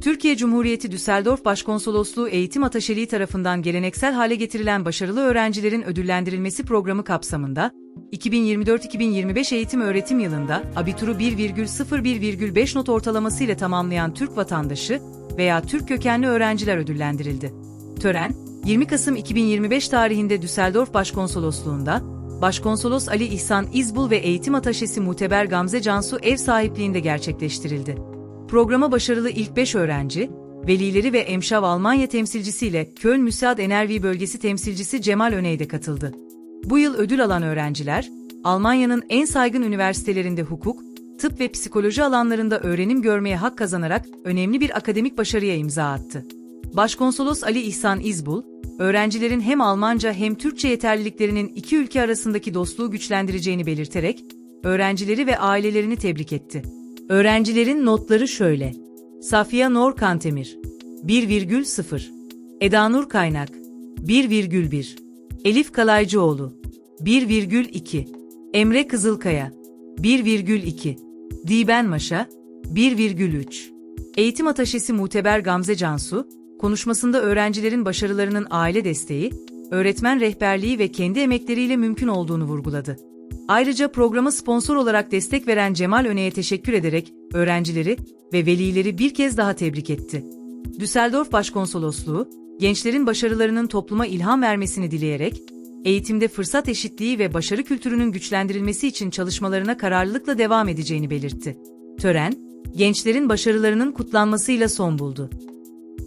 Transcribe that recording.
Türkiye Cumhuriyeti Düsseldorf Başkonsolosluğu Eğitim Ataşeliği tarafından geleneksel hale getirilen başarılı öğrencilerin ödüllendirilmesi programı kapsamında, 2024-2025 eğitim öğretim yılında abituru 1,01,5 not ortalaması ile tamamlayan Türk vatandaşı veya Türk kökenli öğrenciler ödüllendirildi. Tören, 20 Kasım 2025 tarihinde Düsseldorf Başkonsolosluğu'nda, Başkonsolos Ali İhsan İzbul ve Eğitim Ataşesi Muteber Gamze Cansu ev sahipliğinde gerçekleştirildi. Programa başarılı ilk 5 öğrenci, velileri ve Emşav Almanya temsilcisiyle Köln Müsaad Enervi Bölgesi temsilcisi Cemal Öney de katıldı. Bu yıl ödül alan öğrenciler, Almanya'nın en saygın üniversitelerinde hukuk, tıp ve psikoloji alanlarında öğrenim görmeye hak kazanarak önemli bir akademik başarıya imza attı. Başkonsolos Ali İhsan İzbul, öğrencilerin hem Almanca hem Türkçe yeterliliklerinin iki ülke arasındaki dostluğu güçlendireceğini belirterek, öğrencileri ve ailelerini tebrik etti. Öğrencilerin notları şöyle. Safiye Nor Kantemir 1,0 Eda Nur Kaynak 1,1 Elif Kalaycıoğlu 1,2 Emre Kızılkaya 1,2 Diben Maşa 1,3 Eğitim Ataşesi Muteber Gamze Cansu, konuşmasında öğrencilerin başarılarının aile desteği, öğretmen rehberliği ve kendi emekleriyle mümkün olduğunu vurguladı. Ayrıca programa sponsor olarak destek veren Cemal Öney'e teşekkür ederek öğrencileri ve velileri bir kez daha tebrik etti. Düsseldorf Başkonsolosluğu, gençlerin başarılarının topluma ilham vermesini dileyerek, eğitimde fırsat eşitliği ve başarı kültürünün güçlendirilmesi için çalışmalarına kararlılıkla devam edeceğini belirtti. Tören, gençlerin başarılarının kutlanmasıyla son buldu.